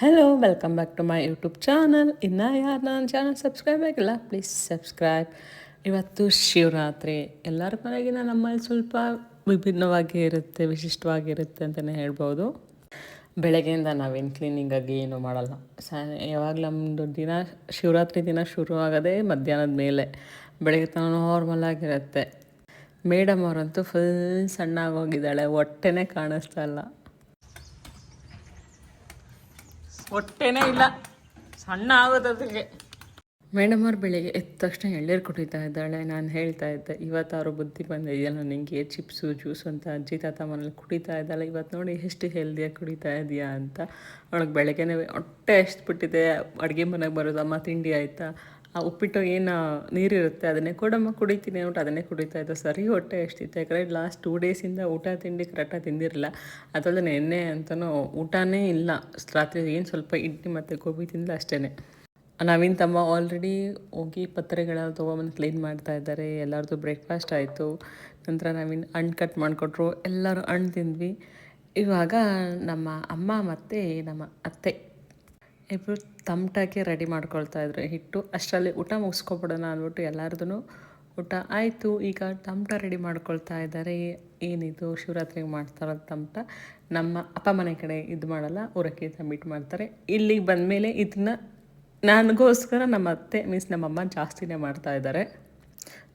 Hello welcome back to my YouTube channel ಇನ್ನು ಯಾರು ನನ್ನ ಚಾನಲ್ ಸಬ್ಸ್ಕ್ರೈಬ್ ಆಗಿಲ್ಲ ಪ್ಲೀಸ್ ಸಬ್ಸ್ಕ್ರೈಬ್ ಇವತ್ತು ಶಿವರಾತ್ರಿ. ಎಲ್ಲರ ಮನೆಗಿನ ನಮ್ಮಲ್ಲಿ ಸ್ವಲ್ಪ ವಿಭಿನ್ನವಾಗಿ ಇರುತ್ತೆ ವಿಶಿಷ್ಟವಾಗಿರುತ್ತೆ ಅಂತಲೇ ಹೇಳ್ಬೋದು. ಬೆಳಗ್ಗೆಯಿಂದ ನಾವೇನು ಕ್ಲೀನಿಂಗಾಗಿ ಏನು ಮಾಡಲ್ಲ. ಸ ಯಾವಾಗ ನಮ್ಮದು ದಿನ, ಶಿವರಾತ್ರಿ ದಿನ ಶುರು ಆಗೋದೇ ಮಧ್ಯಾಹ್ನದ ಮೇಲೆ. ಬೆಳಗ್ಗೆ ತನಕ ನಾರ್ಮಲ್ ಆಗಿರುತ್ತೆ. ಮೇಡಮ್ ಅವರಂತೂ ಫುಲ್ ಸಣ್ಣ ಆಗೋಗಿದ್ದಾಳೆ ಹೊಟ್ಟೆನೇ ಕಾಣಿಸ್ತಾ ಇಲ್ಲ. ಹೊಟ್ಟೆನೇ ಇಲ್ಲ. ಸಣ್ಣ ಆಗೋದಕ್ಕೆ ಮೇಡಮ್ ಅವ್ರು ಬೆಳಿಗ್ಗೆ ಎದ್ದ ತಕ್ಷಣ ಎಳ್ಳೀರು ಕುಡಿತಾ ಇದ್ದಾಳೆ. ನಾನು ಹೇಳ್ತಾ ಇದ್ದೆ ಇವತ್ತು ಅವರು ಬುದ್ಧಿ ಬಂದಿದೆಯಲ್ಲ ನಿಂಗೆ ಚಿಪ್ಸು, ಜ್ಯೂಸ್ ಅಂತ ಅಜ್ಜಿ ತಾತ ಮನೇಲಿ ಕುಡಿತಾ ಇದ್ದಾಳೆ. ಇವತ್ತು ನೋಡಿ ಎಷ್ಟು ಹೆಲ್ದಿಯಾಗಿ ಕುಡಿತಾ ಇದೆಯಾ ಅಂತ. ಅವಳಿಗೆ ಬೆಳಗ್ಗೆನೇ ಹೊಟ್ಟೆ ಎಷ್ಟು ಬಿಟ್ಟಿದೆ. ಅಡುಗೆ ಮನೆಗೆ ಬರೋದಮ್ಮ ತಿಂಡಿ ಆಯಿತಾ? ಆ ಉಪ್ಪಿಟ್ಟು ಏನು ನೀರಿರುತ್ತೆ, ಅದನ್ನೇ ಕೊಡಮ್ಮ, ಕುಡಿತೀನಿ ಅಂದ್ಬಿಟ್ಟು ಅದನ್ನೇ ಕುಡಿತಾ ಇದ್ದೆ ಸರಿ, ಹೊಟ್ಟೆ ಎಷ್ಟಿತ್ತು? ಯಾಕಂದರೆ ಲಾಸ್ಟ್ ಟೂ ಡೇಸಿಂದ ಊಟ ತಿಂಡಿ ಕರೆಕ್ಟಾಗಿ ತಿಂದಿರಲಿಲ್ಲ. ಅದಲ್ಲದೆ ನೆನ್ನೆ ಅಂತಲೂ ಊಟನೇ ಇಲ್ಲ. ರಾತ್ರಿ ಏನು ಸ್ವಲ್ಪ ಇಡ್ಲಿ ಮತ್ತು ಗೋಬಿ ತಿಂದಲು ಅಷ್ಟೇ ನವೀನ್ ತಮ್ಮ ಆಲ್ರೆಡಿ ಹೋಗಿ ಪತ್ರೆಗಳೆಲ್ಲ ತೊಗೊಂಬಂದು ಕ್ಲೀನ್ ಮಾಡ್ತಾ ಇದ್ದಾರೆ. ಎಲ್ಲರದ್ದು ಬ್ರೇಕ್ಫಾಸ್ಟ್ ಆಯಿತು. ನಂತರ ನವೀನ್ ಹಣ್ಣು ಕಟ್ ಮಾಡಿಕೊಟ್ರು. ಎಲ್ಲರೂ ಹಣ್ಣು ತಿಂದ್ವಿ. ಇವಾಗ ನಮ್ಮ ಅಮ್ಮ ಮತ್ತು ನಮ್ಮ ಅತ್ತೆ. ಇಬ್ಬರು ತಮಟಾಕಿ ರೆಡಿ ಮಾಡ್ಕೊಳ್ತಾ ಇದ್ರು. ಹಿಟ್ಟು ಅಷ್ಟರಲ್ಲಿ ಊಟ ಮುಗಿಸ್ಕೊಬಿಡೋಣ ಅಂದ್ಬಿಟ್ಟು ಎಲ್ಲರದೂ ಊಟ ಆಯಿತು. ಈಗ ತಮಟ ರೆಡಿ ಮಾಡ್ಕೊಳ್ತಾ ಇದ್ದಾರೆ ಏನಿದು? ಶಿವರಾತ್ರಿಗೆ ಮಾಡ್ತಾರೋ ತಮಟ ನಮ್ಮ ಅಪ್ಪ ಮನೆ ಕಡೆ ಇದು ಮಾಡಲ್ಲ, ಊರಕ್ಕೆ ಸಬ್ಮಿಟ್ ಮಾಡ್ತಾರೆ. ಇಲ್ಲಿಗೆ ಬಂದಮೇಲೆ ಇದನ್ನ ನನಗೋಸ್ಕರ ನಮ್ಮ ಅತ್ತೆ ಮೀನ್ಸ್ ನಮ್ಮಮ್ಮ ಜಾಸ್ತಿನೇ ಮಾಡ್ತಾ ಇದ್ದಾರೆ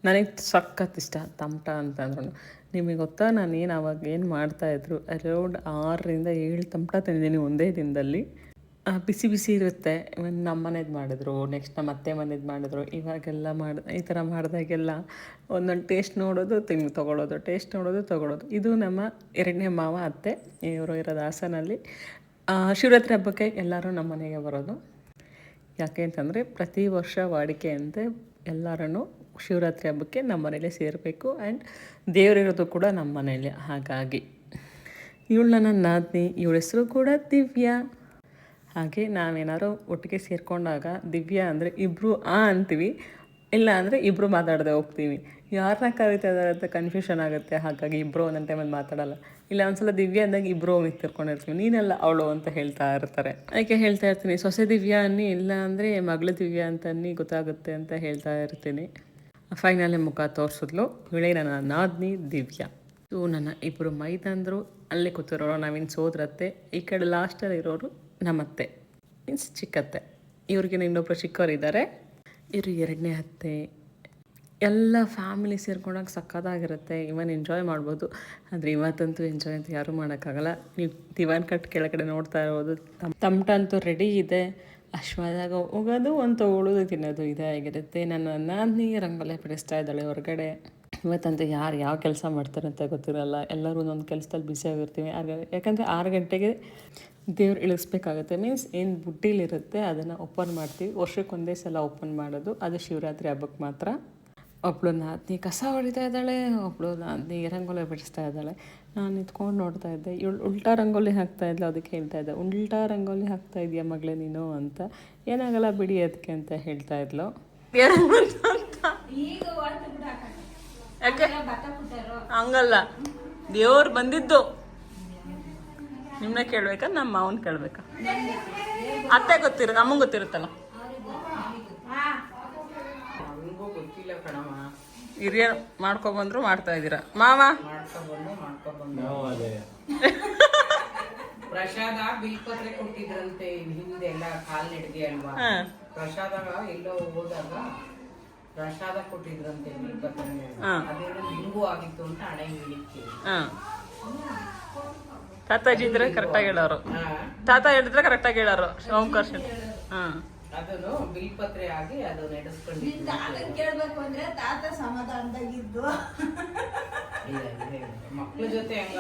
ನನಗೆ ಸಖತ್ ಇಷ್ಟ ತಮಟ ಅಂತಂದ್ರು ನಿಮಗೆ ಗೊತ್ತಾ? ನಾನು ಏನು ಅವಾಗ ಏನು ಮಾಡ್ತಾಯಿದ್ರು ಅರೌಂಡ್ ಆರರಿಂದ ಏಳು ತಮಟ ತಿಂದಿದ್ದೀನಿ ಒಂದೇ ದಿನದಲ್ಲಿ. ಬಿಸಿ ಬಿಸಿ ಇರುತ್ತೆ. ನಮ್ಮ ಮನೇದು ಮಾಡಿದ್ರು ನೆಕ್ಸ್ಟ್ ನಮ್ಮ ಅತ್ತೆ ಮನೇದು ಮಾಡಿದ್ರು, ಇವಾಗೆಲ್ಲ ಮಾಡಿ, ಈ ಥರ ಮಾಡಿದಾಗೆಲ್ಲ ಒಂದೊಂದು ಟೇಸ್ಟ್ ನೋಡೋದು ತಿಂಗ್ ತೊಗೊಳೋದು ಟೇಸ್ಟ್ ನೋಡೋದು, ತೊಗೊಳೋದು. ಇದು ನಮ್ಮ ಎರಡನೇ ಮಾವ, ಅತ್ತೆ, ಇವರು ಇರೋದು ಹಾಸನಲ್ಲಿ. ಶಿವರಾತ್ರಿ ಹಬ್ಬಕ್ಕೆ ಎಲ್ಲರೂ ನಮ್ಮ ಮನೆಗೆ ಬರೋದು. ಯಾಕೆ ಅಂತಂದರೆ ಪ್ರತಿ ವರ್ಷ ವಾಡಿಕೆಯಂತೆ ಎಲ್ಲರೂ ಶಿವರಾತ್ರಿ ಹಬ್ಬಕ್ಕೆ ನಮ್ಮ ಮನೇಲಿ ಸೇರಬೇಕು ಆ್ಯಂಡ್ ದೇವರಿರೋದು ಕೂಡ ನಮ್ಮ ಮನೇಲಿ ಹಾಗಾಗಿ. ಇವಳು ನನ್ನ ನಾದಿನಿ, ಇವಳ ಹೆಸರು ಕೂಡ ದಿವ್ಯಾ. ಹಾಗೆ ನಾವೇನಾದ್ರು ಒಟ್ಟಿಗೆ ಸೇರಿಕೊಂಡಾಗ ದಿವ್ಯಾ ಅಂದರೆ ಇಬ್ಬರು ಆ ಅಂತೀವಿ, ಇಲ್ಲ ಅಂದರೆ ಇಬ್ಬರು ಮಾತಾಡದೆ ಹೋಗ್ತೀವಿ. ಯಾರನ್ನ ಕರಿತಾ ಇದ್ದಾರೆ ಅಂತ ಕನ್ಫ್ಯೂಷನ್ ಆಗುತ್ತೆ, ಹಾಗಾಗಿ ಇಬ್ಬರು ಒಂದೊಂದು ಟೈಮಲ್ಲಿ ಮಾತಾಡಲ್ಲ. ಇಲ್ಲ, ಒಂದ್ಸಲ ದಿವ್ಯ ಅಂದಾಗ ಇಬ್ಬರು ತಿರ್ಕೊಂಡಿರ್ತೀವಿ ನೀನೆಲ್ಲ ಅವಳು ಅಂತ ಹೇಳ್ತಾ ಇರ್ತಾರೆ. ಅದಕ್ಕೆ ಹೇಳ್ತಾ ಇರ್ತೀನಿ, ಸೊಸೆ ದಿವ್ಯಾ ಅನ್ನಿ, ಇಲ್ಲ ಅಂದರೆ ಮಗಳು ದಿವ್ಯಾ ಅಂತ ಅನ್ನಿ ಗೊತ್ತಾಗುತ್ತೆ ಅಂತ ಹೇಳ್ತಾ ಇರ್ತೀನಿ. ಫೈನಲಿ ಮುಖ ತೋರಿಸಿದ್ಲು ಇಳೆ ನನ್ನ ನಾದ್ನಿ ದಿವ್ಯಾ. ಇದು ನನ್ನ ಇಬ್ಬರು ಮೈದಂದರು ಅಲ್ಲೇ ಕೂತಿರೋರು ನಾವಿನ್ನು ಸೋದ್ರತ್ತೆ. ಈ ಕಡೆ ಲಾಸ್ಟಲ್ಲಿ ಇರೋರು ನಮ್ಮತ್ತೆ. ಮೀನ್ಸ್ ಚಿಕ್ಕತ್ತೆ. ಇವ್ರಿಗಿನ ಇನ್ನೊಬ್ಬರು ಚಿಕ್ಕವರಿದ್ದಾರೆ. ಇವರು ಎರಡನೇ ಅತ್ತೆ. ಎಲ್ಲ ಫ್ಯಾಮಿಲಿ ಸೇರ್ಕೊಂಡಾಗ ಸಕ್ಕತ್ತಾಗಿರುತ್ತೆ ಇವನ್ ಎಂಜಾಯ್ ಮಾಡ್ಬೋದು. ಆದರೆ ಇವತ್ತಂತೂ ಎಂಜಾಯ್ ಅಂತ ಯಾರೂ ಮಾಡೋಕ್ಕಾಗಲ್ಲ. ನೀವು ದಿವಾನ್ ಕಟ್ ಕೆಳಗಡೆ ನೋಡ್ತಾ ತಮ್, ತಮಟ ಅಂತೂ ರೆಡಿ ಇದೆ. ಅಶ್ವದಾಗ ಹೋಗೋದು, ಒಂದು ತಗೊಳ್ಳೋದು ತಿನ್ನೋದು ಇದೇ ಆಗಿರುತ್ತೆ. ನನ್ನ ನಾನೇ ರಂಗೋಲೆ ಬಿಡಿಸ್ತಾ ಇದ್ದಾಳೆ ಹೊರಗಡೆ. ಇವತ್ತಂತೂ ಯಾರು ಯಾವ ಕೆಲಸ ಮಾಡ್ತಾರೆ ಅಂತ ಗೊತ್ತಿರಲ್ಲ. ಎಲ್ಲರೂ ಒಂದೊಂದು ಕೆಲಸದಲ್ಲಿ ಬ್ಯುಸಿ ಆಗಿರ್ತೀವಿ. ಯಾಕಂದರೆ ಆರು ಗಂಟೆಗೆ ದೇವ್ರು ಇಳಿಸ್ಬೇಕಾಗತ್ತೆ. ಮೀನ್ಸ್ ಏನು ಬುಟ್ಟಿಲಿರುತ್ತೆ ಅದನ್ನು ಓಪನ್ ಮಾಡ್ತೀವಿ. ವರ್ಷಕ್ಕೊಂದೇ ಸಲ ಓಪನ್ ಮಾಡೋದು. ಅದು ಶಿವರಾತ್ರಿ ಹಬ್ಬಕ್ಕೆ ಮಾತ್ರ. ಒಬ್ಳು ನಾದಿನಿ ಕಸ ಹೊಡಿತಾ ಇದ್ದಾಳೆ. ಒಬ್ಳು ನಾದಿನಿ ರಂಗೋಲಿ ಬಿಡಿಸ್ತಾ ಇದ್ದಾಳೆ. ನಾನು ನಿಂತ್ಕೊಂಡು ನೋಡ್ತಾ ಇದ್ದೆ. ಇವಳು ಉಲ್ಟಾ ರಂಗೋಲಿ ಹಾಕ್ತಾ ಇದ್ಲು ಅದಕ್ಕೆ ಹೇಳ್ತಾ ಇದ್ದೆ. ಉಲ್ಟಾ ರಂಗೋಲಿ ಹಾಕ್ತಾ ಇದೆಯಾ ಮಗಳೇ ನೀನು? ಅಂತ. ಏನಾಗಲ್ಲ ಬಿಡಿ ಅದಕ್ಕೆ ಅಂತ ಹೇಳ್ತಾ ಇದ್ಲು. ಹಂಗಲ್ಲ. ದೇವ್ರು ಬಂದಿದ್ದು. ನಿಮ್ಮನ್ನ ಕೇಳ್ಬೇಕಾ? ನಮ್ಮ ಮಾವನ್ ಕೇಳ್ಬೇಕಾ? ಅತ್ತೆ ಗೊತ್ತಿರ ನಮಗೆ ಗೊತ್ತಿರುತ್ತಲ್ಲ ಹಿರಿಯ ಮಾಡ್ಕೊಬಂದ್ರು ಮಾಡ್ತಾ ಇದ್ದೀರಾ? ಮಾವ? ಪ್ರಸಾದ ಬಿಲ್ಪತ್ರೆ ಕೊಟ್ಟಿದ್ರಂತೆ ಹಿಂದೆ ಎಲ್ಲ ಕಾಲ್ ನಡಿಗೆ ಅಲ್ವಾ? ಹಾ. ಪ್ರಸಾದ ಎಲ್ಲೋ ಹೋದಾಗ ಪ್ರಸಾದ ಕೊಟ್ಟಿದ್ರಂತೆ ಬಿಲ್ಪತ್ರೆ ಹಾ. ಅದೇನೋ ಲಿಂಗು ಆಗಿತ್ತು ಅಂತ ಹಣೆ ಹೇಳಿಕ್ಕೆ ಹಾಂ. ತಾತಾಜಿ ಇದ್ರೆ ಕರೆಕ್ಟಾಗಿ ಹೇಳೋರು. ತಾತ ಹೇಳಿದ್ರೆ ಕರೆಕ್ಟಾಗಿ ಹೇಳೋರು. ಓಂಕಾರ ಹಾಂ. ಅದನ್ನು ಬಿಲ್ಪತ್ರೆ ಆಗಿ ಅದು ಕೇಳ್ಬೇಕು ಅಂದ್ರೆ ತಾತ ಸಮಾಧಾನದಾಗಿದ್ದು. ಜೊತೆ ಹೆಂಗ್.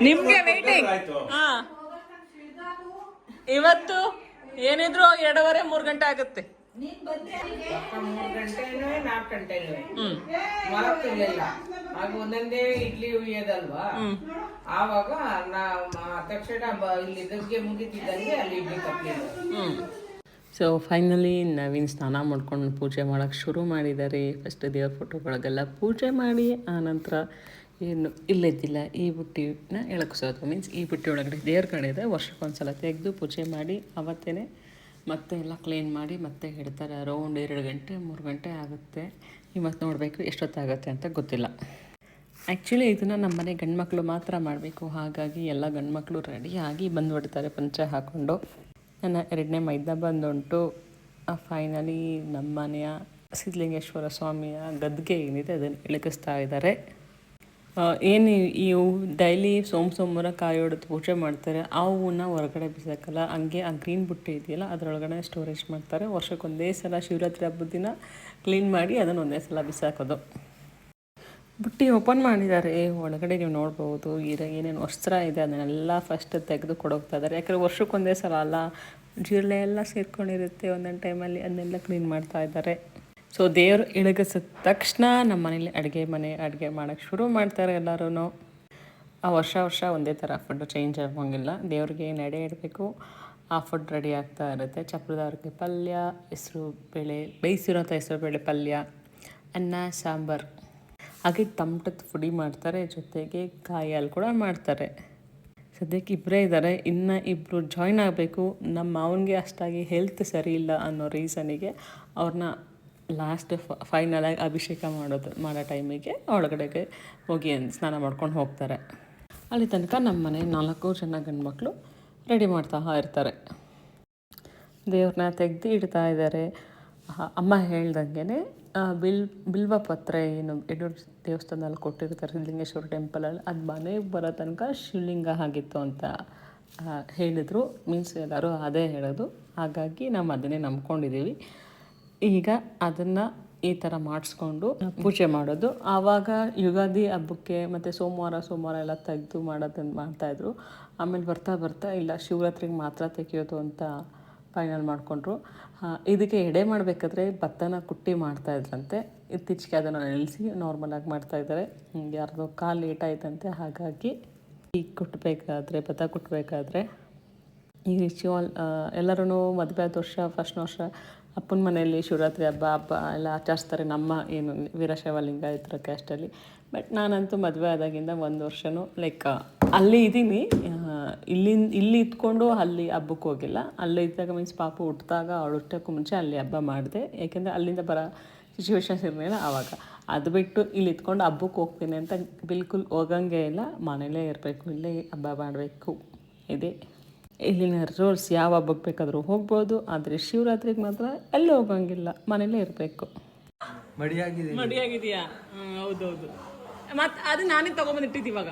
ನಿಮ್ಗೆ ವೇಟಿಂಗ್ ಹಾ. ಇವತ್ತು ಏನಿದ್ರು ಎರಡೂವರೆ ಮೂರು ಗಂಟೆ ಆಗುತ್ತೆ. ನಾಲ್ಕು ಗಂಟೆನೂ ಮಲಗ್ತಿರ್ಲಿಲ್ಲ ಆಗ ಒಂದೊಂದೇ ಇಡ್ಲಿ ಉಯ್ಯೋದಲ್ವಾ? ಆವಾಗ ತಕ್ಷಣ ಇಲ್ಲಿ ಮುಗಿತಿದ್ದಂಗೆ ಅಲ್ಲಿ ಇಡ್ಲಿ ಸೊ ಫೈನಲಿ ನವೀನ್ ಸ್ನಾನ ಮಾಡ್ಕೊಂಡು ಪೂಜೆ ಮಾಡೋಕ್ಕೆ ಶುರು ಮಾಡಿದ್ದಾರೆ ಫಸ್ಟ್ ದೇವ್ರ ಫೋಟೋಗಳಿಗೆಲ್ಲ ಪೂಜೆ ಮಾಡಿ ಆನಂತರ ಏನು ಇಲ್ಲದಿಲ್ಲ ಈ ಬುಟ್ಟಿನ ಎಳಕ್ಸೋದು. ಮೀನ್ಸ್ ಈ ಬುಟ್ಟಿ ಒಳಗಡೆ ದೇವ್ರ ಕಡೆ ಇದೆ. ವರ್ಷಕ್ಕೊಂದ್ಸಲ ತೆಗೆದು ಪೂಜೆ ಮಾಡಿ ಅವತ್ತೇ ಮತ್ತೆ ಎಲ್ಲ ಕ್ಲೀನ್ ಮಾಡಿ ಮತ್ತೆ ಇಡ್ತಾರೆ ಅರೌಂಡ್ ಎರಡು ಗಂಟೆ, ಮೂರು ಗಂಟೆ ಆಗುತ್ತೆ. ಇವತ್ತು ನೋಡಬೇಕು ಎಷ್ಟೊತ್ತಾಗುತ್ತೆ ಅಂತ ಗೊತ್ತಿಲ್ಲ. ಆ್ಯಕ್ಚುಲಿ ಇದನ್ನು ನಮ್ಮ ಮನೆ ಗಂಡ್ಮಕ್ಳು ಮಾತ್ರ ಮಾಡಬೇಕು. ಹಾಗಾಗಿ ಎಲ್ಲ ಗಂಡ್ಮಕ್ಳು ರೆಡಿಯಾಗಿ ಬಂದುಬಿಡ್ತಾರೆ ಪಂಚ ಹಾಕ್ಕೊಂಡು ನನ್ನ ಎರಡನೇ ಮೈದಾ ಬಂದುಂಟು. ಫೈನಲಿ ನಮ್ಮ ಮನೆಯ ಸಿದ್ಧಲಿಂಗೇಶ್ವರ ಸ್ವಾಮಿಯ ಗದ್ಗೆ ಏನಿದೆ ಅದನ್ನು ಇಳಕಿಸ್ತಾ ಇದ್ದಾರೆ. ಏನು ಈ ಹೂವು ಡೈಲಿ ಸೋಮ ಸೋಮವಾರ ಕಾಯಿ ಹೊಡೆದು ಪೂಜೆ ಮಾಡ್ತಾರೆ, ಆ ಹೂವನ್ನ ಹೊರಗಡೆ ಬಿಸಾಕಲ್ಲ, ಹಂಗೆ ಆ ಗ್ರೀನ್ ಬುಟ್ಟಿ ಇದೆಯಲ್ಲ, ಅದರೊಳಗಡೆ ಸ್ಟೋರೇಜ್ ಮಾಡ್ತಾರೆ. ವರ್ಷಕ್ಕೊಂದೇ ಸಲ ಶಿವರಾತ್ರಿ ಹಬ್ಬದ ದಿನ ಕ್ಲೀನ್ ಮಾಡಿ ಅದನ್ನು ಒಂದೇ ಸಲ ಬಿಸಾಕೋದು. ಬುಟ್ಟಿ ಓಪನ್ ಮಾಡಿದ್ದಾರೆ. ಒಳಗಡೆ ನೀವು ನೋಡ್ಬೋದು, ಈಗ ಏನೇನು ವಸ್ತ್ರ ಇದೆ, ಅದನ್ನೆಲ್ಲ ಫಸ್ಟ್ ತೆಗೆದು ಕೊಡೋಗ್ತಾ ಇದ್ದಾರೆ. ಯಾಕಂದರೆ ವರ್ಷಕ್ಕೊಂದೇ ಸಲ ಅಲ್ಲ ಜಿರಳೆ ಎಲ್ಲ ಸೇರ್ಕೊಂಡಿರುತ್ತೆ ಒಂದೊಂದು ಟೈಮಲ್ಲಿ ಅದನ್ನೆಲ್ಲ ಕ್ಲೀನ್ ಮಾಡ್ತಾ ಇದ್ದಾರೆ. ಸೊ ದೇವರು ಇಳಗಿಸಿದ ತಕ್ಷಣ ನಮ್ಮ ಮನೇಲಿ ಅಡುಗೆ ಮನೆ ಅಡುಗೆ ಮಾಡೋಕ್ಕೆ ಶುರು ಮಾಡ್ತಾರೆ ಎಲ್ಲರೂ ಆ ವರ್ಷ ವರ್ಷ ಒಂದೇ ಥರ ಫುಡ್ ಚೇಂಜ್ ಆಗೋಂಗಿಲ್ಲ. ದೇವ್ರಿಗೆ ನಡೆ ಇಡಬೇಕು. ಆ ಫುಡ್ ರೆಡಿ ಆಗ್ತಾ ಇರುತ್ತೆ. ಚಪ್ರದವ್ರಿಗೆ ಪಲ್ಯ, ಹೆಸರು ಬೇಳೆ, ಬೇಯಿಸಿರೋಂಥ ಹೆಸರು ಬೇಳೆ ಪಲ್ಯ, ಅನ್ನ, ಸಾಂಬಾರು. ಹಾಗೆ ತಮಟದ ಪುಡಿ ಮಾಡ್ತಾರೆ. ಜೊತೆಗೆ ಕಾಯಿ ಹಾಲು ಕೂಡ ಮಾಡ್ತಾರೆ. ಸದ್ಯಕ್ಕೆ ಇಬ್ಬರೇ ಇದ್ದಾರೆ ಇನ್ನು ಇಬ್ಬರು ಜಾಯ್ನ್ ಆಗಬೇಕು. ನಮ್ಮ ಮಾವನಿಗೆ ಅಷ್ಟಾಗಿ ಹೆಲ್ತ್ ಸರಿ ಇಲ್ಲ ಅನ್ನೋ ರೀಸನಿಗೆ ಅವ್ರನ್ನ ಲಾಸ್ಟ್ ಫೈನಲಾಗಿ ಅಭಿಷೇಕ ಮಾಡೋದು, ಮಾಡೋ ಟೈಮಿಗೆ ಒಳಗಡೆಗೆ ಹೋಗಿ ಸ್ನಾನ ಮಾಡ್ಕೊಂಡು ಹೋಗ್ತಾರೆ. ಅಲ್ಲಿ ತನಕ ನಮ್ಮ ಮನೆ ನಾಲ್ಕು ಜನ ಗಂಡ್ಮಕ್ಳು ರೆಡಿ ಮಾಡ್ತಾ ಇರ್ತಾರೆ. ದೇವ್ರನ್ನ ತೆಗೆದು ಇಡ್ತಾ ಇದ್ದಾರೆ ಅಮ್ಮ ಹೇಳ್ದಂಗೆ ಬಿಲ್, ಬಿಲ್ವ ಪತ್ರೆ ಏನು ಯಡೂರು ದೇವಸ್ಥಾನದಲ್ಲಿ ಕೊಟ್ಟಿರ್ತಾರೆ ಸಿದ್ಧಲಿಂಗೇಶ್ವರ ಟೆಂಪಲಲ್ಲಿ ಅದು ಮನೆಗೆ ಬರೋ ತನಕ ಶಿವಲಿಂಗ ಆಗಿತ್ತು ಅಂತ ಹೇಳಿದರು. ಮೀನ್ಸ್ ಎಲ್ಲರೂ ಅದೇ ಹೇಳೋದು. ಹಾಗಾಗಿ ನಾವು ಅದನ್ನೇ ನಂಬ್ಕೊಂಡಿದ್ದೀವಿ ಈಗ ಅದನ್ನು ಈ ಥರ ಮಾಡಿಸ್ಕೊಂಡು ಪೂಜೆ ಮಾಡೋದು. ಆವಾಗ ಯುಗಾದಿ ಹಬ್ಬಕ್ಕೆ ಮತ್ತು ಸೋಮವಾರ ಸೋಮವಾರ ಎಲ್ಲ ತೆಗೆದು ಮಾಡೋದನ್ನು ಮಾಡ್ತಾಯಿದ್ರು ಆಮೇಲೆ ಬರ್ತಾ ಬರ್ತಾ ಇಲ್ಲ ಶಿವರಾತ್ರಿಗೆ ಮಾತ್ರ ತೆಗೆಯೋದು ಅಂತ ಫೈನಲ್ ಮಾಡಿಕೊಂಡ್ರು. ಇದಕ್ಕೆ ಎಡೆ ಮಾಡಬೇಕಾದ್ರೆ ಭತ್ತನ ಕುಟ್ಟಿ ಮಾಡ್ತಾಯಿದ್ರಂತೆ ಇತ್ತೀಚೆಗೆ ಅದನ್ನು ನಿಲ್ಲಿಸಿ ನಾರ್ಮಲಾಗಿ ಮಾಡ್ತಾಯಿದ್ದಾರೆ ಯಾರ್ದೋ ಕಾಲು ಲೇಟ್ ಆಯ್ತಂತೆ ಹಾಗಾಗಿ ಈಗ ಕುಟ್ಟಬೇಕಾದ್ರೆ ಭತ್ತ ಕುಟ್ಟಬೇಕಾದ್ರೆ ಈ ರಿಚುವಲ್ ಎಲ್ಲರೂ ಮದುವೆ ಆದ ವರ್ಷ ಫಸ್ಟ್ ವರ್ಷ ಅಪ್ಪನ ಮನೆಯಲ್ಲಿ ಶಿವರಾತ್ರಿ ಹಬ್ಬ ಹಬ್ಬ ಎಲ್ಲ ಆಚರಿಸ್ತಾರೆ ನಮ್ಮ ಏನು ವೀರಶೈವ ಲಿಂಗಾಯತರ ಕ್ಯಾಸ್ಟಲ್ಲಿ ಬಟ್ ನಾನಂತೂ ಮದುವೆ ಆದಾಗಿಂದ ಒಂದು ವರ್ಷವೂ ಲೈಕ್ ಅಲ್ಲಿ ಇದ್ದೀನಿ. ಇಲ್ಲಿಂದ ಇಲ್ಲಿ ಇದ್ಕೊಂಡು ಅಲ್ಲಿ ಹಬ್ಬಕ್ಕೆ ಹೋಗಿಲ್ಲ. ಅಲ್ಲೇ ಇದ್ದಾಗ ಮೀನ್ಸ್ ಪಾಪು ಹುಟ್ಟಿದಾಗ ಅವಳು ಹುಟ್ಟೋಕ್ಕೂ ಮುಂಚೆ ಅಲ್ಲಿ ಹಬ್ಬ ಮಾಡಿದೆ. ಏಕೆಂದರೆ ಅಲ್ಲಿಂದ ಬರೋ ಸಿಚುವೇಶನ್ಸ್ ಇರಲಿಲ್ಲ ಆವಾಗ ಅದು ಬಿಟ್ಟು ಇಲ್ಲಿ ಇದ್ಕೊಂಡು ಹಬ್ಬಕ್ಕೆ ಹೋಗ್ತೀನಿ ಅಂತ ಬಿಲ್ಕುಲ್ ಹೋಗಂಗೆ ಇಲ್ಲ. ಮನೇಲೇ ಇರಬೇಕು, ಇಲ್ಲೇ ಹಬ್ಬ ಮಾಡಬೇಕು. ಇದೆ. ಇಲ್ಲಿನ ರೂಲ್ಸ್ ಯಾವ ಹಬ್ಬಕ್ಕೆ ಬೇಕಾದರೂ ಹೋಗ್ಬೋದು ಆದರೆ ಶಿವರಾತ್ರಿಗೆ ಮಾತ್ರ ಎಲ್ಲೂ ಹೋಗಂಗಿಲ್ಲ ಮನೇಲೇ ಇರಬೇಕು. ಮಡಿಯಾಗಿದೆ ಮಡಿಯಾಗಿದೆಯಾ ಹೌದೌದು. ಮತ್ತೆ ಅದು ನಾನೇ ಇವಾಗ.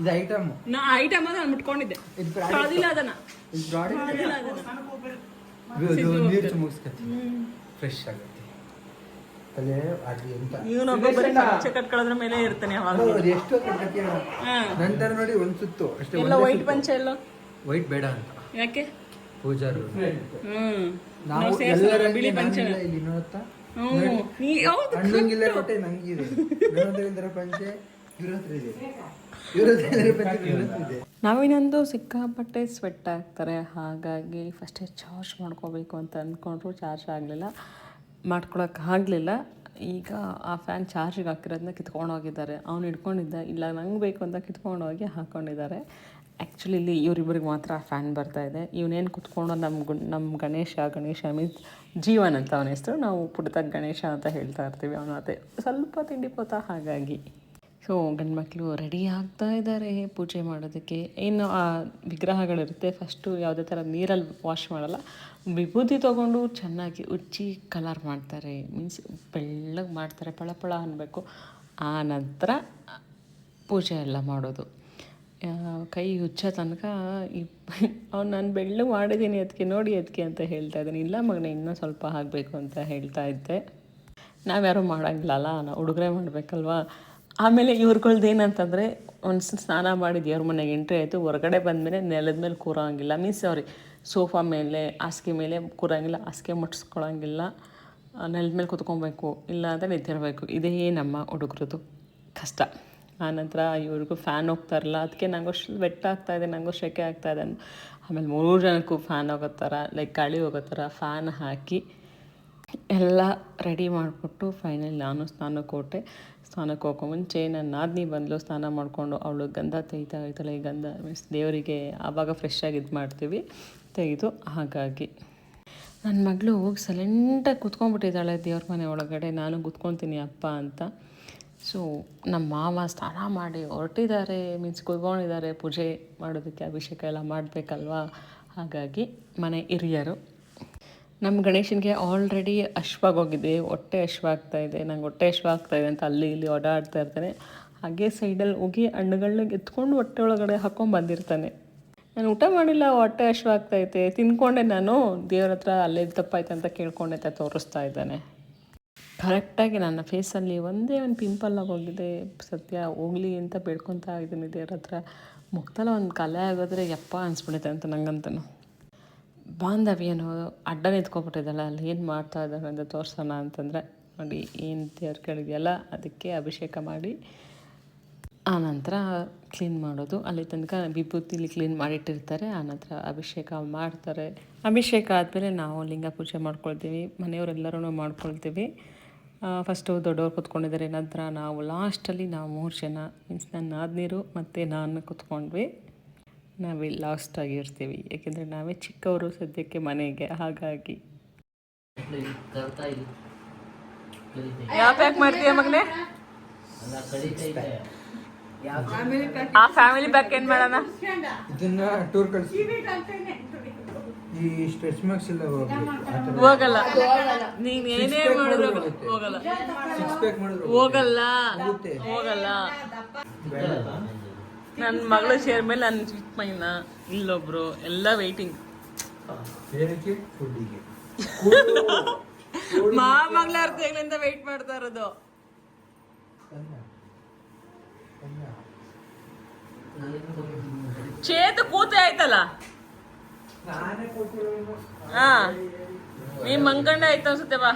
ಇದು ಐಟಮ್ ನಾ ಐಟಮ್ ನಾನು ಮುಟ್ಕೊಂಡಿದ್ದೆ. ಇದು ಕಳ್ದಿಲ್ಲ ಅದನ್ನ ಇದು ನೀರು ಚುಮುಕ್ಸ್ಕತ್ತಿ ಫ್ರೆಶ್ ಆಗುತ್ತೆ. ತಲೆ ಅದು ಎಂತ? ಇವನೊಬ್ಬ ಬರೀ ಕಚ್ಚೆ ಕಟ್ಕೊಳ್ಳೋದ್ರ ಮೇಲೆ ಇರ್ತಾನೆ ಅವಾಗ ಅದು ನಂತರ ನೋಡಿ ಒಂದು ಸುತ್ತು. ಅಷ್ಟೇ ಎಲ್ಲ ವೈಟ್ ಪಂಚ ಎಲ್ಲ? ವೈಟ್ ಬೇಡ ಅಂತ. ಯಾಕೆ? ಪೂಜಾರು. ಹ್ಮ್. ನಾವು ಬಿಳಿ ಪಂಚೆ. ಇಲ್ಲಿ ನೋಡುತ್ತಾ? ಹ್ಮ್. ನೀ ಹೌದು. ಅಣ್ಣಂಗಿಲ್ಲ ಕೊಟ್ಟೆ ನಂಗಿದೆ ಪಂಚೆ ಇವ್ರ ಹತ್ರ ಇದೆ. ವಿನೋದೇಂದ್ರ ಪಂಚೆ ಇವ್ರ ಹತ್ರ ಇದೆ. ನಾವಿನ್ನೊಂದು ಸಿಕ್ಕಾಪಟ್ಟೆ ಸ್ವೆಟ್ ಆಗ್ತಾರೆ ಹಾಗಾಗಿ ಫಸ್ಟೇ ಚಾರ್ಜ್ ಮಾಡ್ಕೋಬೇಕು ಅಂತ ಅಂದ್ಕೊಂಡ್ರು ಚಾರ್ಜ್ ಆಗಲಿಲ್ಲ. ಮಾಡ್ಕೊಳಕ್ಕೆ ಆಗಲಿಲ್ಲ. ಈಗ ಆ ಫ್ಯಾನ್ ಚಾರ್ಜಿಗೆ ಹಾಕಿರೋದನ್ನ ಕಿತ್ಕೊಂಡು ಹೋಗಿದ್ದಾರೆ ಅವ್ನು ಹಿಡ್ಕೊಂಡಿದ್ದ, ಇಲ್ಲ ನಂಗೆ ಬೇಕು ಅಂತ ಕಿತ್ಕೊಂಡು ಹೋಗಿ ಹಾಕ್ಕೊಂಡಿದ್ದಾರೆ ಆ್ಯಕ್ಚುಲಿ ಇಲ್ಲಿ ಇವರಿಬ್ಬರಿಗೆ ಮಾತ್ರ ಆ ಫ್ಯಾನ್ ಬರ್ತಾ ಇದೆ. ಇವನೇನು ಕುತ್ಕೊಂಡು ನಮ್ಮ ನಮ್ಮ ಗಣೇಶ ಗಣೇಶ ಮೀನ್ಸ್ ಜೀವನ್ ಅಂತ ಅವನ ಹೆಸರು. ನಾವು ಪುಟ್ಟದಾಗ ಗಣೇಶ ಅಂತ ಹೇಳ್ತಾ ಇರ್ತೀವಿ. ಅವನ ಅದೇ ಸ್ವಲ್ಪ ತಿಂಡಿ ಪೋತ ಹಾಗಾಗಿ. ಸೊ ಗಂಡ್ಮಕ್ಳು ರೆಡಿ ಆಗ್ತಾ ಇದ್ದಾರೆ ಪೂಜೆ ಮಾಡೋದಕ್ಕೆ. ಇನ್ನು ಆ ವಿಗ್ರಹಗಳಿರುತ್ತೆ. ಫಸ್ಟು ಯಾವುದೇ ಥರ ನೀರಲ್ಲಿ ವಾಶ್ ಮಾಡಲ್ಲ. ವಿಭೂತಿ ತೊಗೊಂಡು ಚೆನ್ನಾಗಿ ಉಜ್ಜಿ ಕಲರ್ ಮಾಡ್ತಾರೆ. ಮೀನ್ಸ್ ಬೆಳ್ಳಗೆ ಮಾಡ್ತಾರೆ. ಪಳ ಪಳ ಅನ್ನಬೇಕು ಆ ನಂತರ ಪೂಜೆ ಎಲ್ಲ ಮಾಡೋದು. ಕೈ ಹುಚ್ಚೋ ತನಕ ಅವ್ನು ನಾನು ಬೆಳ್ಳು ಮಾಡಿದ್ದೀನಿ ಅದಕ್ಕೆ ನೋಡಿ ಅದಕ್ಕೆ ಅಂತ ಹೇಳ್ತಾ ಇದ್ದೀನಿ. ಇಲ್ಲ ಮಗನ, ಇನ್ನೂ ಸ್ವಲ್ಪ ಆಗಬೇಕು ಅಂತ ಹೇಳ್ತಾ ಇದ್ದೆ. ನಾವ್ಯಾರೂ ಮಾಡೋಂಗಿಲ್ಲಲ್ಲ. ನಾವು ಹುಡುಗರೇ ಮಾಡಬೇಕಲ್ವಾ? ಆಮೇಲೆ ಇವ್ರುಗಳ್ದು ಏನಂತಂದರೆ ಒಂದು ಸ್ನಾನ ಮಾಡಿ ದೇವ್ರ ಮನೆಗೆ ಎಂಟ್ರಿ ಆಯಿತು, ಹೊರಗಡೆ ಬಂದಮೇಲೆ ನೆಲದ ಮೇಲೆ ಕೂರೋಂಗಿಲ್ಲ. ಮೀನ್ಸ್ ಸಾರಿ ಸೋಫಾ ಮೇಲೆ, ಹಾಸಿಗೆ ಮೇಲೆ ಕೂರೋಂಗಿಲ್ಲ, ಹಾಸಿಗೆ ಮುಟ್ಸ್ಕೊಳಂಗಿಲ್ಲ ನೆಲದ ಮೇಲೆ ಕುತ್ಕೊಬೇಕು, ಇಲ್ಲ ಅಂದರೆ ನಿಂತಿರಬೇಕು ಇದೇ ನಮ್ಮ ಹುಡುಗರದು ಕಷ್ಟ. ಆನಂತರ ಇವ್ರಿಗೂ ಫ್ಯಾನ್ ಹೋಗ್ತಾರಲ್ಲ ಅದಕ್ಕೆ ನಂಗೆ ಬೆಟ್ಟ ಆಗ್ತಾ ಆಗ್ತಾಯಿದೆ ನನಗೂ ಸೆಕೆ ಇದೆ ಆಮೇಲೆ ಮೂರು ಜನಕ್ಕೂ ಫ್ಯಾನ್ ಹೋಗೋ ಥರ ಲೈಕ್ ಗಾಳಿ ಹೋಗೋ ಥರ ಫ್ಯಾನ್ ಹಾಕಿ ಎಲ್ಲ ರೆಡಿ ಮಾಡಿಬಿಟ್ಟು ಫೈನಲ್ ನಾನು ಸ್ನಾನಕ್ಕೆ ಹೊಟ್ಟೆ ಸ್ನಾನಕ್ಕೆ ಹೋಗೋ ಮುಂಚೆ ನನ್ನ ನಾದಿನಿ ಬಂದಲು, ಸ್ನಾನ ಮಾಡಿಕೊಂಡು ಅವಳು ಗಂಧ ತೆಗಿತಾ ಇದ್ದಾಳೆ ಈ ಗಂಧ ಮೀನ್ಸ್ ದೇವರಿಗೆ ಆವಾಗ ಫ್ರೆಶ್ ಆಗಿ ಇದು ಮಾಡ್ತೀವಿ, ತೆಗೆದು ಹಾಗಾಗಿ. ನನ್ನ ಮಗಳು ಹೋಗಿ ಸೈಲೆಂಟಾಗಿ ಕುತ್ಕೊಂಡ್ಬಿಟ್ಟಿದ್ದಾಳೆ ದೇವ್ರ ಮನೆ ಒಳಗಡೆ, ನಾನು ಕುತ್ಕೊತೀನಿ ಅಪ್ಪ ಅಂತ. ಸೊ ನಮ್ಮ ಮಾವ ಸ್ನಾನ ಮಾಡಿ ಹೊರಟಿದ್ದಾರೆ ಮೀನ್ಸ್ ಕುತ್ಕೊಂಡಿದ್ದಾರೆ ಪೂಜೆ ಮಾಡೋದಕ್ಕೆ ಅಭಿಷೇಕ ಎಲ್ಲ ಮಾಡಬೇಕಲ್ವಾ? ಹಾಗಾಗಿ ಮನೆ ಹಿರಿಯರು ನಮ್ಮ ಗಣೇಶನಿಗೆ ಆಲ್ರೆಡಿ ಅಶ್ವಾಗೋಗಿದೆ ಹೊಟ್ಟೆ ಅಶ್ವಾಗ್ತಾ ಇದೆ. ನಂಗೆ ಹೊಟ್ಟೆ ಅಶ್ವಾಗ್ತಾ ಇದೆ ಅಂತ ಅಲ್ಲಿ ಇಲ್ಲಿ ಓಡಾಡ್ತಾ ಇರ್ತಾನೆ. ಹಾಗೆ ಸೈಡಲ್ಲಿ ಹೋಗಿ ಹಣ್ಣುಗಳನ್ನ ಎತ್ಕೊಂಡು ಹೊಟ್ಟೆ ಒಳಗಡೆ ಹಾಕೊಂಡು ಬಂದಿರ್ತಾನೆ. ನಾನು ಊಟ ಮಾಡಿಲ್ಲ, ಹೊಟ್ಟೆ ಹಶ್ವಾಗ್ತೈತೆ ತಿನ್ಕೊಂಡೆ ನಾನು. ದೇವ್ರ ಹತ್ರ ಅಲ್ಲೇ ತಪ್ಪಾಯ್ತು ಅಂತ ಕೇಳ್ಕೊಂಡೆ ಅಂತ ತೋರಿಸ್ತಾ ಇದ್ದಾನೆ. ಕರೆಕ್ಟಾಗಿ ನನ್ನ ಫೇಸಲ್ಲಿ ಒಂದೇ ಒಂದು ಪಿಂಪಲ್ ಆಗೋಗಿದೆ ಸತ್ಯ, ಹೋಗ್ಲಿ ಅಂತ ಬೇಡ್ಕೊತಾ ಇದ್ದೀನಿ ದೇವ್ರ ಹತ್ರ. ಮುಕ್ತಲ್ಲ ಒಂದು ಕಲೆ ಆಗೋದ್ರೆ ಯಪ್ಪ ಅನ್ಸ್ಬಿಡುತ್ತೆ ಅಂತ ನಂಗಂತನು ಬಾಂಧವ್ಯ ಅನ್ನೋದು ಅಡ್ಡ ನಿಂತ್ಕೊಬಿಟ್ಟಿದ್ದಲ್ಲ ಅಲ್ಲಿ ಏನು ಮಾಡ್ತಾ ಇದ್ದಾರೆ ಅಂತ ತೋರಿಸೋಣ ಅಂತಂದರೆ, ನೋಡಿ ಏನು ದೇವ್ರು ಕೇಳಿದೆಯಲ್ಲ, ಅದಕ್ಕೆ ಅಭಿಷೇಕ ಮಾಡಿ ಆನಂತರ ಕ್ಲೀನ್ ಮಾಡೋದು. ಅಲ್ಲಿ ತನಕ ವಿಭೂತಿಲಿ ಕ್ಲೀನ್ ಮಾಡಿಟ್ಟಿರ್ತಾರೆ ಆನಂತರ ಅಭಿಷೇಕ ಮಾಡ್ತಾರೆ. ಅಭಿಷೇಕ ಆದಮೇಲೆ ನಾವು ಲಿಂಗ ಪೂಜೆ ಮಾಡ್ಕೊಳ್ತೀವಿ ಮನೆಯವರೆಲ್ಲರೂ ಮಾಡ್ಕೊಳ್ತೀವಿ. ಫಸ್ಟು ದೊಡ್ಡವ್ರು ಕೂತ್ಕೊಂಡಿದ್ದಾರೆ, ನಂತರ ನಾವು ಲಾಸ್ಟಲ್ಲಿ ನಾವು ಮೂರು ಜನ ಮೀನ್ಸ್ ನನ್ನ ನಾದ್ನೀರು ಮತ್ತು ನಾನು ಕೂತ್ಕೊಂಡ್ವಿ. ನಾವೇ ಲಾಸ್ಟ್ ಆಗಿರ್ತೀವಿ. ಏಕೆಂದರೆ ನಾವೇ ಚಿಕ್ಕವರು ಸದ್ಯಕ್ಕೆ ಮನೆಗೆ ಹಾಗಾಗಿ. ಕರ್ತಾ ಇಲ್ಲ ಯಾವ ಪ್ಯಾಕ್ ಮಾಡ್ತೀಯ ಮಗನೇ? ಆ ಫ್ಯಾಮಿಲಿ ಪ್ಯಾಕ್ ಏನು ಮಾಡೋಣ? ಇದನ್ನ ಟೂರ್ ಕಳಿಸಿ. ಈ ಸ್ಟ್ರೆಚ್ ಮಾರ್ಕ್ಸ್ ಹೋಗಲ್ಲ. ನೀನ್ ಏನೇ ಮಾಡಿದ್ರು ಹೋಗಲ್ಲ. ಸಿಕ್ಸ್ ಪ್ಯಾಕ್ ಮಾಡಿದ್ರು ಹೋಗಲ್ಲ. ಹೋಗಲ್ಲ. ನನ್ನ ಮಗಳ ಶೇರ್ ಮೇಲೆ ನನ್ನ ಚಿಕ್ಕ ಮೈನ ಇಲ್ಲೊಬ್ರು ಎಲ್ಲ ವೆಯ್ಟಿಂಗ್ ಏನಕ್ಕೆ? ಫುಡ್ಡಿಗೆ ಮಾ ಮಗಳ ಅರ್ಧಗಳಿಂದ ವೆಯ್ಟ್ ಮಾಡ್ತಾ ಇರೋದು? ಚೇತು ಕೂತೆ ಆಯ್ತಲ್ಲ? ಹಾ. ನೀ ಮಂಕಂಡ ಆಯ್ತು ಅನ್ಸುತ್ತೆ ಬಾ.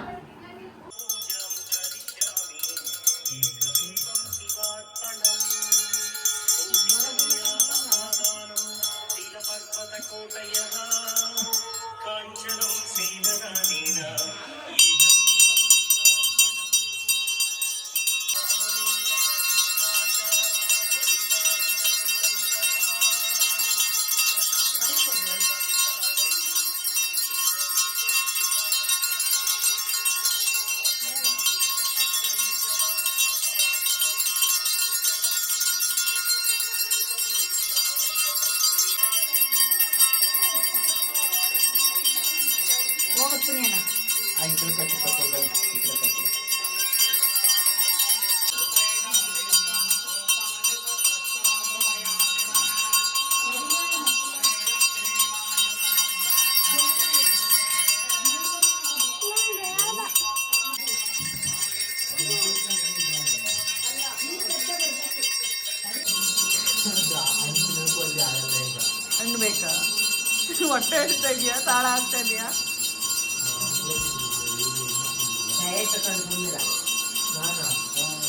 ಹೊಟ್ಟೆ ಹಿಡ್ತಾ ಇದೆಯಾ? ತಾಳ ಆಗ್ತಾ ಇದೆಯಾ?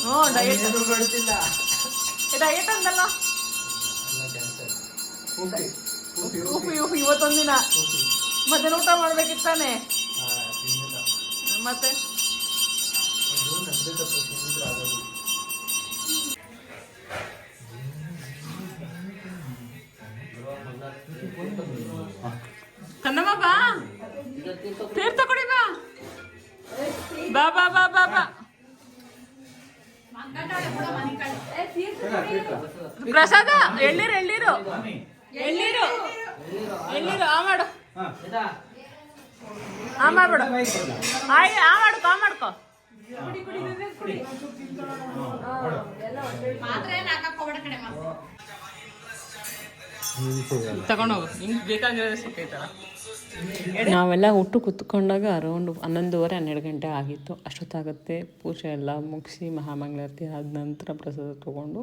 ಹ್ಞೂ ಡಯಟ್ ಡಯಟ್ ಅಂದಲ್ಲ? ಉಪ್ಪು ಉಪ್ಪು ಇವತ್ತೊಂದಿನ. ಮಧ್ಯಾಹ್ನ ಮತ್ತೆ ಊಟ ಮಾಡ್ಬೇಕಿತ್ತಾನೆ ಮತ್ತೆ? ಕನ್ನಮ್ಮ, ಬಾ. ತೇರ್ ಕೊಡಿ, ಬಾ. ಬಾ ಬಾ ಬಾ ಬಾ ಬಾ. ಪ್ರಸಾದ ಎಳ್ಳೀರು ಎಳ್ಳೀರು ಎಳ್ಳೀರು ಎಳ್ಳೀರು ಆ ಮಾಡು. ಆ ಮಾಡ್ಬಿಡು. ಆಯ್, ಆ ಮಾಡ್ಕೊ ಆ ಮಾಡ್ಕೊ. ನಾವೆಲ್ಲ ಒಟ್ಟು ಕುತ್ಕೊಂಡಾಗ ಅರೌಂಡ್ ಹನ್ನೊಂದುವರೆ ಹನ್ನೆರಡು ಗಂಟೆ ಆಗಿತ್ತು. ಅಷ್ಟೊತ್ತಾಗುತ್ತೆ. ಪೂಜೆ ಎಲ್ಲ ಮುಗಿಸಿ ಮಹಾಮಂಗಳಾರತಿ ಆದ ನಂತರ ಪ್ರಸಾದ ತೊಗೊಂಡು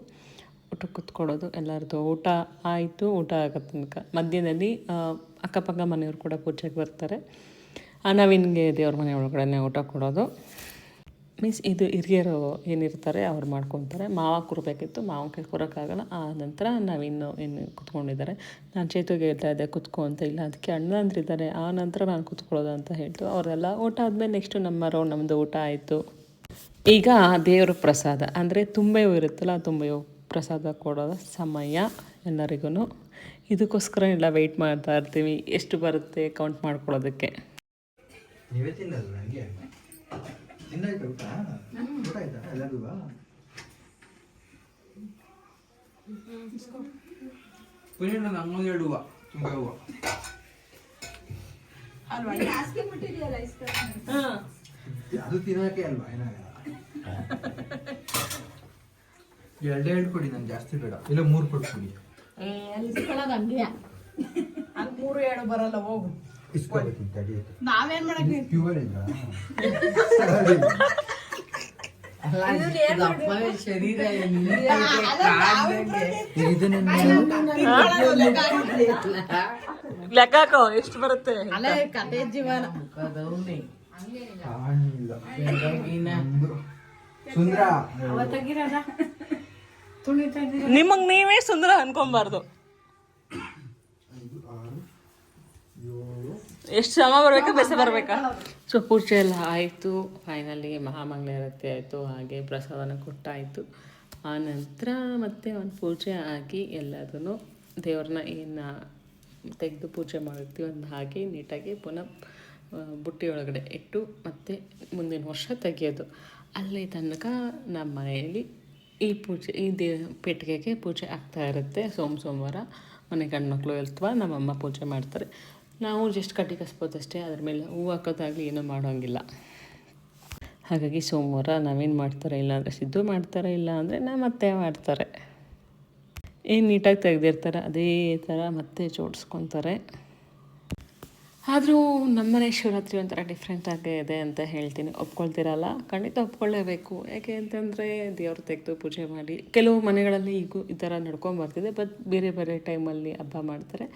ಊಟ ಕುತ್ಕೊಳ್ಳೋದು. ಎಲ್ಲರದ್ದು ಊಟ ಆಯಿತು. ಊಟ ಆಗೋ ತನಕ. ಮಧ್ಯದಲ್ಲಿ ಅಕ್ಕಪಕ್ಕ ಮನೆಯವರು ಕೂಡ ಪೂಜೆಗೆ ಬರ್ತಾರೆ. ಆ, ದೇವ್ರ ಮನೆ ಒಳಗಡೆ ಊಟ ಕೊಡೋದು. ಮೀನ್ಸ್ ಇದು ಹಿರಿಯರು ಏನಿರ್ತಾರೆ ಅವ್ರು ಮಾಡ್ಕೊತಾರೆ. ಮಾವ ಕೂರಬೇಕಿತ್ತು ಮಾವಕ್ಕೆ ಕೂರೋಕ್ಕಾಗಲ್ಲ. ಆ ನಂತರ ನಾವಿನ್ನು ಏನು ಕುತ್ಕೊಂಡಿದ್ದಾರೆ. ನಾನು ಚೇತುಗೆ ಹೇಳ್ತಾ ಇದ್ದೆ, ಕುತ್ಕೊ ಅಂತ. ಇಲ್ಲ, ಅದಕ್ಕೆ ಅಣ್ಣಂದ್ರಿದ್ದಾರೆ ಆ ನಂತರ ನಾನು ಕುತ್ಕೊಳ್ಳೋದು ಅಂತ ಹೇಳ್ತು. ಅವರೆಲ್ಲ ಊಟ ಆದಮೇಲೆ ನೆಕ್ಸ್ಟು ನಮ್ಮ ರೌಂಡ್ ನಮ್ಮದು ಊಟ ಆಯಿತು. ಈಗ ದೇವ್ರ ಪ್ರಸಾದ, ಅಂದರೆ ತುಂಬೆಯೂ ಇರುತ್ತಲ್ಲ ತುಂಬೆಯೂ ಪ್ರಸಾದ ಕೊಡೋದ ಸಮಯ ಎಲ್ಲರಿಗೂ ಇದಕ್ಕೋಸ್ಕರ ಎಲ್ಲ ವೆಯ್ಟ್ ಮಾಡ್ತಾ ಇರ್ತೀವಿ. ಎಷ್ಟು ಬರುತ್ತೆ ಕೌಂಟ್ ಮಾಡ್ಕೊಳ್ಳೋದಕ್ಕೆ. ತಿನ್ನಾಯ್ತಾ ಊಟ ಊಟ ಆಯ್ತಾ ಎಲ್ಲರಿಗೂ? ಪುನೀತ್ ನಂಗೊಂದು ಎರಡು ಹೂವು ತುಂಬ ಹೂವು ಅದು ತಿನ್ನೋಕೆ ಅಲ್ವಾ ಏನಾಗಲ್ಲ? ಎರಡೇ ಎರಡು ಕೊಡಿ ನಾನು ಜಾಸ್ತಿ ಬೇಡ. ಇಲ್ಲ ಮೂರು ಕೊಟ್ಟು ಕೊಡಿ ಮೂರು ಎರಡು ಬರಲ್ಲ ಹೋಗು. ಇಸ್ಕೋಬೇಕಿಂತ ತಡಿ ನಾವೇನ್ ಮಾಡಕ್ ಪ್ಯೂರ್ ಶರೀರ ಲೆಕ್ಕ ಹಾಕೋ ಎಷ್ಟು ಬರುತ್ತೆ? ಅಲ್ಲೇ ಕತೆ ಜೀವನ. ಸುಂದ್ರ. ನಿಮಗೆ ನೀವೇ ಸುಂದರ ಅನ್ಕೊಬಾರ್ದು ಐದು ಆರು ಏಳು ಎಷ್ಟು ಶ್ರಮ ಬರಬೇಕಾ ಬೆಸ ಬರಬೇಕಾ? ಸೊ ಪೂಜೆ ಎಲ್ಲ ಆಯಿತು. ಫೈನಲಿ ಮಹಾಮಂಗಳಾರತಿ ಆಯಿತು ಹಾಗೆ ಪ್ರಸಾದನ ಕೊಟ್ಟಾಯಿತು. ಆ ನಂತರ ಮತ್ತೆ ಒಂದು ಪೂಜೆ ಆಗಿ ಎಲ್ಲದನ್ನು ದೇವ್ರನ್ನ ಏನು ತೆಗೆದು ಪೂಜೆ ಮಾಡಿರ್ತೀವಿ ಒಂದು ಹಾಗೆ ನೀಟಾಗಿ ಪುನಃ ಬುಟ್ಟಿ ಒಳಗಡೆ ಇಟ್ಟು ಮತ್ತೆ ಮುಂದಿನ ವರ್ಷ ತೆಗೆಯೋದು. ಅಲ್ಲಿ ತನಕ ನಮ್ಮ ಮನೆಯಲ್ಲಿ ಈ ಪೂಜೆ ಈ ದೇ ಪೆಟ್ಟಿಗೆಗೆ ಪೂಜೆ ಆಗ್ತಾ ಇರುತ್ತೆ. ಸೋಮ ಸೋಮವಾರ ಮನೆ ಗಂಡು ಮಕ್ಕಳು ಅಥವಾ ನಮ್ಮಮ್ಮ ಪೂಜೆ ಮಾಡ್ತಾರೆ. ನಾವು ಜಸ್ಟ್ ಕಟ್ಟಿ ಕಸ್ಬೋದಷ್ಟೇ, ಅದ್ರ ಮೇಲೆ ಹೂವು ಹಾಕೋದಾಗಲಿ ಏನೂ ಮಾಡೋಂಗಿಲ್ಲ. ಹಾಗಾಗಿ ಸೋಮವಾರ ನಾವೇನು ಮಾಡ್ತಾರೆ ಇಲ್ಲ ಅಂದರೆ ಸಿದ್ದು ಮಾಡ್ತಾರೆ ಇಲ್ಲ ಅಂದರೆ ನಾ ಮತ್ತೆ ಮಾಡ್ತಾರೆ. ಏನು ನೀಟಾಗಿ ತೆಗೆದಿರ್ತಾರೆ, ಅದೇ ಥರ ಮತ್ತೆ ಜೋಡಿಸ್ಕೊತಾರೆ. ಆದರೂ ನಮ್ಮನೆ ಶಿವರಾತ್ರಿ ಒಂಥರ ಡಿಫ್ರೆಂಟಾಗೇ ಇದೆ ಅಂತ ಹೇಳ್ತೀನಿ. ಒಪ್ಕೊಳ್ತಿರಲ್ಲ? ಖಂಡಿತ ಒಪ್ಕೊಳ್ಳೇಬೇಕು. ಯಾಕೆ ಅಂತಂದರೆ ದೇವ್ರ ತೆಗೆದು ಪೂಜೆ ಮಾಡಿ, ಕೆಲವು ಮನೆಗಳಲ್ಲಿ ಈಗೂ ಈ ಥರ ನಡ್ಕೊಂಬರ್ತಿದೆ, ಬಟ್ ಬೇರೆ ಬೇರೆ ಟೈಮಲ್ಲಿ ಹಬ್ಬ ಮಾಡ್ತಾರೆ.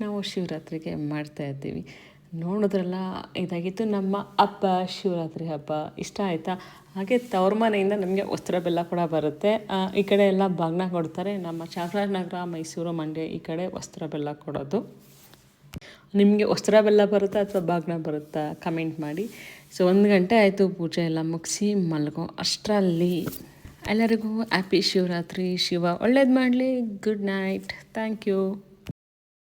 ನಾವು ಶಿವರಾತ್ರಿಗೆ ಮಾಡ್ತಾ ಇದ್ದೀವಿ. ನೋಡಿದ್ರಲ್ಲ, ಇದಾಗಿತ್ತು ನಮ್ಮ ಹಬ್ಬ, ಶಿವರಾತ್ರಿ ಹಬ್ಬ. ಇಷ್ಟ ಆಯಿತಾ? ಹಾಗೆ ತವ್ರ ಮನೆಯಿಂದ ನಮಗೆ ವಸ್ತ್ರ ಬೆಲ್ಲ ಕೂಡ ಬರುತ್ತೆ. ಈ ಕಡೆ ಎಲ್ಲ ಬಾಗ್ನ ಕೊಡ್ತಾರೆ ನಮ್ಮ ಚಾಮರಾಜನಗರ, ಮೈಸೂರು ಮಂಡ್ಯ ಈ ಕಡೆ ವಸ್ತ್ರ ಬೆಲ್ಲ ಕೊಡೋದು. ನಿಮಗೆ ವಸ್ತ್ರ ಬೆಲ್ಲ ಬರುತ್ತಾ ಅಥವಾ ಬಾಗ್ನ ಬರುತ್ತಾ? ಕಮೆಂಟ್ ಮಾಡಿ. ಸೊ, ಒಂದು ಗಂಟೆ ಆಯಿತು ಪೂಜೆ ಎಲ್ಲ ಮುಗಿಸಿ ಮಲ್ಗೋ ಅಷ್ಟರಲ್ಲಿ. ಎಲ್ಲರಿಗೂ ಹ್ಯಾಪಿ ಶಿವರಾತ್ರಿ. ಶಿವ ಒಳ್ಳೇದು ಮಾಡಲಿ. Good night thank you